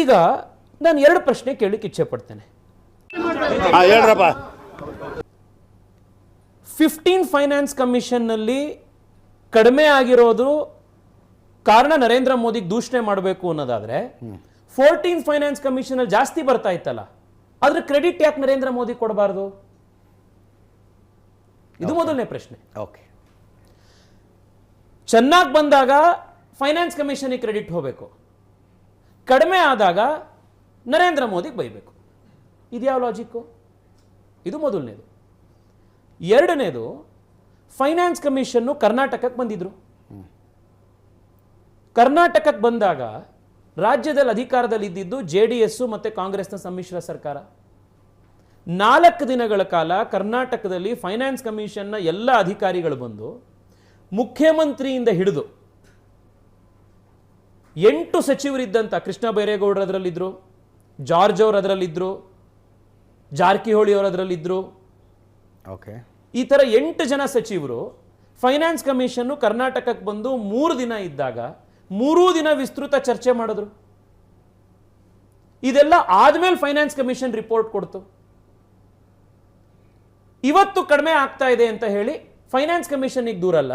ಈಗ ನಾನು ಎರಡು ಪ್ರಶ್ನೆ ಕೇಳಲಿಕ್ಕೆ ಇಚ್ಛೆ ಪಡ್ತೇನೆ. ಫಿಫ್ಟೀನ್ ಫೈನಾನ್ಸ್ ಕಮಿಷನ್ನಲ್ಲಿ ಕಡಿಮೆ ಆಗಿರೋದು ಕಾರಣ ನರೇಂದ್ರ ಮೋದಿಗೆ ದೂಷಣೆ ಮಾಡಬೇಕು ಅನ್ನೋದಾದ್ರೆ ಫೋರ್ಟೀನ್ ಫೈನಾನ್ಸ್ ಕಮಿಷನ್ ಅಲ್ಲಿ ಜಾಸ್ತಿ ಬರ್ತಾ ಇತ್ತಲ್ಲ ಅದ್ರ ಕ್ರೆಡಿಟ್ ಯಾಕೆ ನರೇಂದ್ರ ಮೋದಿ ಕೊಡಬಾರ್ದು? ಇದು ಮೊದಲನೇ ಪ್ರಶ್ನೆ. ಓಕೆ ಚೆನ್ನಾಗಿ ಬಂದಾಗ ಫೈನಾನ್ಸ್ ಕಮಿಷನ್ ಕ್ರೆಡಿಟ್ ಹೋಗಬೇಕು. ಕಡಿಮೆ ಆದಾಗ ನರೇಂದ್ರ ಮೋದಿಗೆ ಬೈಬೇಕು. ಇದ್ಯಾವ ಲಾಜಿಕ್ಕು ಇದು ಮೊದಲನೇದು. ಎರಡನೇದು ಫೈನಾನ್ಸ್ ಕಮಿಷನ್ನು ಕರ್ನಾಟಕಕ್ಕೆ ಬಂದಿದ್ರು. ಕರ್ನಾಟಕಕ್ಕೆ ಬಂದಾಗ ರಾಜ್ಯದಲ್ಲಿ ಅಧಿಕಾರದಲ್ಲಿ ಇದ್ದಿದ್ದು ಜೆ ಡಿ ಎಸ್ಸು ಮತ್ತು ಕಾಂಗ್ರೆಸ್ನ ಸಮ್ಮಿಶ್ರ ಸರ್ಕಾರ. ನಾಲ್ಕು ದಿನಗಳ ಕಾಲ ಕರ್ನಾಟಕದಲ್ಲಿ ಫೈನಾನ್ಸ್ ಕಮಿಷನ್ನ ಎಲ್ಲ ಅಧಿಕಾರಿಗಳು ಬಂದು ಮುಖ್ಯಮಂತ್ರಿಯಿಂದ ಹಿಡಿದು ಎಂಟು ಸಚಿವರಿದ್ದಂಥ ಕೃಷ್ಣ ಬೈರೇಗೌಡರು ಅದರಲ್ಲಿದ್ದರು ಜಾರ್ಜ್ ಅವರು ಅದರಲ್ಲಿದ್ದರು ಜಾರಕಿಹೊಳಿ ಅವರು ಅದರಲ್ಲಿದ್ದರು ಓಕೆ. ಈ ಥರ ಎಂಟು ಜನ ಸಚಿವರು ಫೈನಾನ್ಸ್ ಕಮಿಷನ್ನು ಕರ್ನಾಟಕಕ್ಕೆ ಬಂದು ಮೂರು ದಿನ ಇದ್ದಾಗ ಮೂರೂ ದಿನ ವಿಸ್ತೃತ ಚರ್ಚೆ ಮಾಡಿದ್ರು. ಇದೆಲ್ಲ ಆದಮೇಲೆ ಫೈನಾನ್ಸ್ ಕಮಿಷನ್ ರಿಪೋರ್ಟ್ ಕೊಡ್ತು. ಇವತ್ತು ಕಡಿಮೆ ಆಗ್ತಾ ಇದೆ ಅಂತ ಹೇಳಿ ಫೈನಾನ್ಸ್ ಕಮಿಷನಿಗೆ ದೂರಲ್ಲ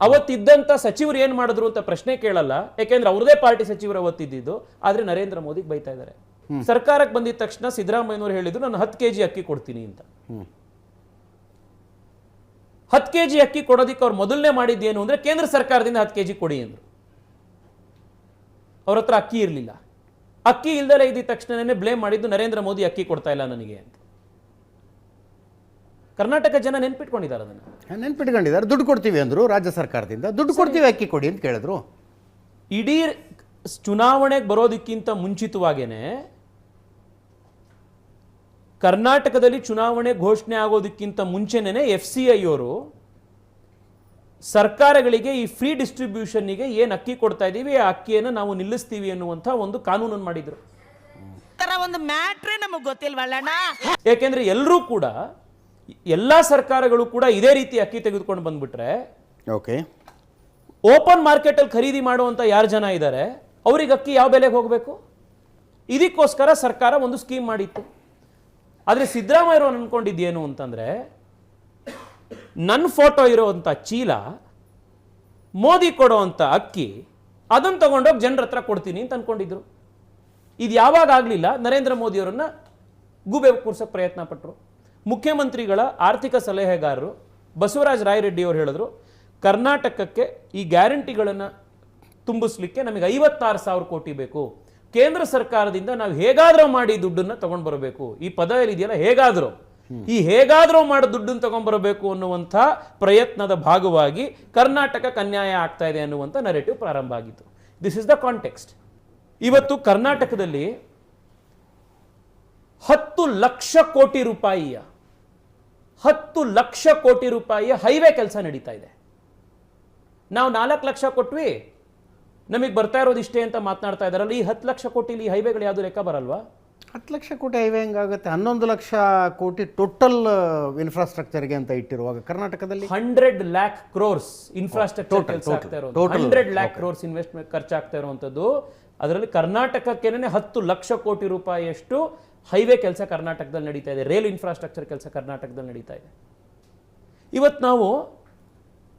ಅವತ್ತಿದ್ದಂತ ಸಚಿವರು ಏನ್ ಮಾಡಿದ್ರು ಅಂತ ಪ್ರಶ್ನೆ ಕೇಳಲ್ಲ ಯಾಕೆಂದ್ರೆ ಅವ್ರದೇ ಪಾರ್ಟಿ ಸಚಿವರು ಅವತ್ತಿದ್ದು ಆದ್ರೆ ನರೇಂದ್ರ ಮೋದಿಗೆ ಬೈತಾ ಇದ್ದಾರೆ ಸರ್ಕಾರಕ್ಕೆ ಬಂದಿದ ತಕ್ಷಣ ಸಿದ್ದರಾಮಯ್ಯನವರು ಹೇಳಿದ್ರು ನಾನು ಹತ್ತು ಕೆಜಿ ಅಕ್ಕಿ ಕೊಡ್ತೀನಿ ಅಂತ. ಹತ್ತು ಕೆಜಿ ಅಕ್ಕಿ ಕೊಡೋದಕ್ಕೆ ಅವ್ರು ಮೊದಲನೇ ಮಾಡಿದ್ದೇನು ಅಂದ್ರೆ ಕೇಂದ್ರ ಸರ್ಕಾರದಿಂದ ಹತ್ತು ಕೆಜಿ ಕೊಡಿ ಅಂದ್ರು. ಅವ್ರ ಹತ್ರ ಅಕ್ಕಿ ಇರಲಿಲ್ಲ. ಅಕ್ಕಿ ಇಲ್ದಲೇ ಇದ್ದ ತಕ್ಷಣನೇ ಬ್ಲೇಮ್ ಮಾಡಿದ್ದು ನರೇಂದ್ರ ಮೋದಿ ಅಕ್ಕಿ ಕೊಡ್ತಾ ಇಲ್ಲ ನನಗೆ ಅಂತ. ಕರ್ನಾಟಕ ಜನ ನೆನ್ಪಿಟ್ಕೊಂಡಿದ್ದಾರೆ ಅದನ್ನ. ನೆನ್ಪಿಟ್ಕೊಂಡಿದ್ದಾರೆ. ದುಡ್ಡು ಕೊಡ್ತೀವಿ ಅಂದರು ರಾಜ್ಯ ಸರ್ಕಾರದಿಂದ. ದುಡ್ಡು ಕೊಡ್ತೀವಿ ಅಕ್ಕಿ ಕೊಡಿ ಅಂತ ಕೇಳಿದ್ರು. ಇಡೀ ಚುನಾವಣೆಗೆ ಬರೋದಕ್ಕಿಂತ ಮುಂಚಿತವಾಗೇನೆ ಕರ್ನಾಟಕದಲ್ಲಿ ಚುನಾವಣೆ ಘೋಷಣೆ ಆಗೋದಕ್ಕಿಂತ ಮುಂಚೆನೇ ಎಫ್ ಸಿ ಐ ಅವರು ಸರ್ಕಾರಗಳಿಗೆ ಈ ಫ್ರೀ ಡಿಸ್ಟ್ರಿಬ್ಯೂಷನ್ನಿಗೆ ಏನು ಅಕ್ಕಿ ಕೊಡ್ತಾ ಇದ್ದೀವಿ ಆ ಅಕ್ಕಿಯನ್ನು ನಾವು ನಿಲ್ಲಿಸ್ತೀವಿ ಅನ್ನುವಂಥ ಒಂದು ಕಾನೂನನ್ನು ಮಾಡಿದ್ರು. ತರ ಒಂದು ಮ್ಯಾಟ್ರೇ ನಮಗೆ ಗೊತ್ತಿಲ್ವಲ್ಲಣ್ಣ? ಯಾಕೆಂದ್ರೆ ಎಲ್ಲರೂ ಕೂಡ ಎಲ್ಲ ಸರ್ಕಾರಗಳು ಕೂಡ ಇದೇ ರೀತಿ ಅಕ್ಕಿ ತೆಗೆದುಕೊಂಡು ಬಂದ್ಬಿಟ್ರೆ ಓಕೆ. ಓಪನ್ ಮಾರ್ಕೆಟಲ್ಲಿ ಖರೀದಿ ಮಾಡುವಂಥ ಯಾರು ಜನ ಇದ್ದಾರೆ ಅವ್ರಿಗೆ ಅಕ್ಕಿ ಯಾವ ಬೆಲೆಗೆ ಹೋಗಬೇಕು? ಇದಕ್ಕೋಸ್ಕರ ಸರ್ಕಾರ ಒಂದು ಸ್ಕೀಮ್ ಮಾಡಿತ್ತು. ಆದರೆ ಸಿದ್ದರಾಮಯ್ಯರು ಅನ್ಕೊಂಡಿದ್ದೇನು ಅಂತಂದ್ರೆ ನನ್ನ ಫೋಟೋ ಇರೋವಂಥ ಚೀಲ ಮೋದಿ ಕೊಡೋವಂಥ ಅಕ್ಕಿ ಅದನ್ನು ತಗೊಂಡೋಗಿ ಜನರ ಹತ್ರ ಕೊಡ್ತೀನಿ ಅಂತ ಅನ್ಕೊಂಡಿದ್ರು. ಇದು ಯಾವಾಗ ಆಗಲಿಲ್ಲ? ನರೇಂದ್ರ ಮೋದಿಯವರನ್ನು ಗೂಬೆ ಕೂರ್ಸೋಕ್ಕೆ ಪ್ರಯತ್ನ ಪಟ್ಟರು ಮುಖ್ಯಮಂತ್ರಿಗಳ ಆರ್ಥಿಕ ಸಲಹೆಗಾರರು ಬಸವರಾಜ ರಾಯರೆಡ್ಡಿ ಅವರು ಹೇಳಿದ್ರು, ಕರ್ನಾಟಕಕ್ಕೆ ಈ ಗ್ಯಾರಂಟಿಗಳನ್ನು ತುಂಬಿಸ್ಲಿಕ್ಕೆ ನಮಗೆ ಐವತ್ತಾರು ಸಾವಿರ ಕೋಟಿ ಬೇಕು. ಕೇಂದ್ರ ಸರ್ಕಾರದಿಂದ ನಾವು ಹೇಗಾದರೂ ಮಾಡಿ ದುಡ್ಡನ್ನು ತಗೊಂಡು ಬರಬೇಕು ಈ ಪದ ಇದೆಯಲ್ಲ ಹೇಗಾದರೂ. ಈ ಹೇಗಾದರೂ ಮಾಡಿ ದುಡ್ಡನ್ನು ತಗೊಂಡ್ಬರಬೇಕು ಅನ್ನುವಂಥ ಪ್ರಯತ್ನದ ಭಾಗವಾಗಿ ಕರ್ನಾಟಕ ಕನ್ಯಾಯ ಆಗ್ತಾ ಇದೆ ಅನ್ನುವಂಥ ನರೇಟಿವ್ ಪ್ರಾರಂಭ ಆಗಿತ್ತು. ದಿಸ್ ಇಸ್ ದ ಕಾಂಟೆಕ್ಸ್ಟ್ ಇವತ್ತು ಕರ್ನಾಟಕದಲ್ಲಿ ಹತ್ತು ಲಕ್ಷ ಕೋಟಿ ರೂಪಾಯಿಯ ಹತ್ತು ಲಕ್ಷ ಕೋಟಿ ರೂಪಾಯಿಯ ಹೈವೇ ಕೆಲಸ ನಡೀತಾ ಇದೆ. ನಾವು ನಾಲ್ಕು ಲಕ್ಷ ಕೊಟ್ವಿ ನಮಗೆ ಬರ್ತಾ ಇರೋದು ಇಷ್ಟೇ ಅಂತ ಮಾತನಾಡ್ತಾ ಇದಾರಲ್ಲ ಈ ಹತ್ತು ಲಕ್ಷ ಕೋಟಿಲಿ ಈ ಹೈವೇಗಳು ಯಾವುದು ಲೆಕ್ಕ ಬರಲ್ವಾ? ಹತ್ತು ಲಕ್ಷ ಕೋಟಿ ಹೈವೇ ಹೆಂಗಾಗುತ್ತೆ? ಹನ್ನೊಂದು ಲಕ್ಷ ಕೋಟಿ ಟೋಟಲ್ ಇನ್ಫ್ರಾಸ್ಟ್ರಕ್ಚರ್ಗೆ ಅಂತ ಇಟ್ಟಿರುವಾಗ ಕರ್ನಾಟಕದಲ್ಲಿ? Hundred lakh crores infrastructure hundred lakh crores investment ಖರ್ಚಾಗ್ತಾ ಇರುವಂಥದ್ದು ಅದರಲ್ಲಿ ಕರ್ನಾಟಕಕ್ಕೇನೆ ಹತ್ತು ಲಕ್ಷ ಕೋಟಿ ರೂಪಾಯಿಯಷ್ಟು ಹೈವೇ ಕೆಲಸ ಕರ್ನಾಟಕದಲ್ಲಿ ನಡೀತಾ ಇದೆ ರೈಲ್ ಇನ್ಫ್ರಾಸ್ಟ್ರಕ್ಚರ್ ಕೆಲಸ ಕರ್ನಾಟಕದಲ್ಲಿ ನಡೀತಾ ಇದೆ. ಇವತ್ತು ನಾವು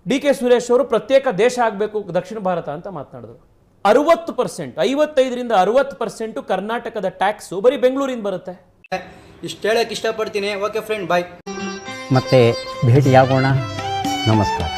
ಡಿ ಕೆ ಸುರೇಶ್ ಅವರು ಪ್ರತ್ಯೇಕ ದೇಶ ಆಗಬೇಕು ದಕ್ಷಿಣ ಭಾರತ ಅಂತ ಮಾತನಾಡಿದ್ರು. ಅರವತ್ತು ಪರ್ಸೆಂಟ್ ಐವತ್ತೈದರಿಂದ ಅರವತ್ತು ಪರ್ಸೆಂಟು ಕರ್ನಾಟಕದ ಟ್ಯಾಕ್ಸು ಬರೀ ಬೆಂಗಳೂರಿಂದ ಬರುತ್ತೆ. ಇಷ್ಟು ಹೇಳಕ್ಕೆ ಇಷ್ಟಪಡ್ತೀನಿ. ಓಕೆ ಫ್ರೆಂಡ್ ಬಾಯ್ ಮತ್ತೆ ಭೇಟಿಯಾಗೋಣ. ನಮಸ್ಕಾರ.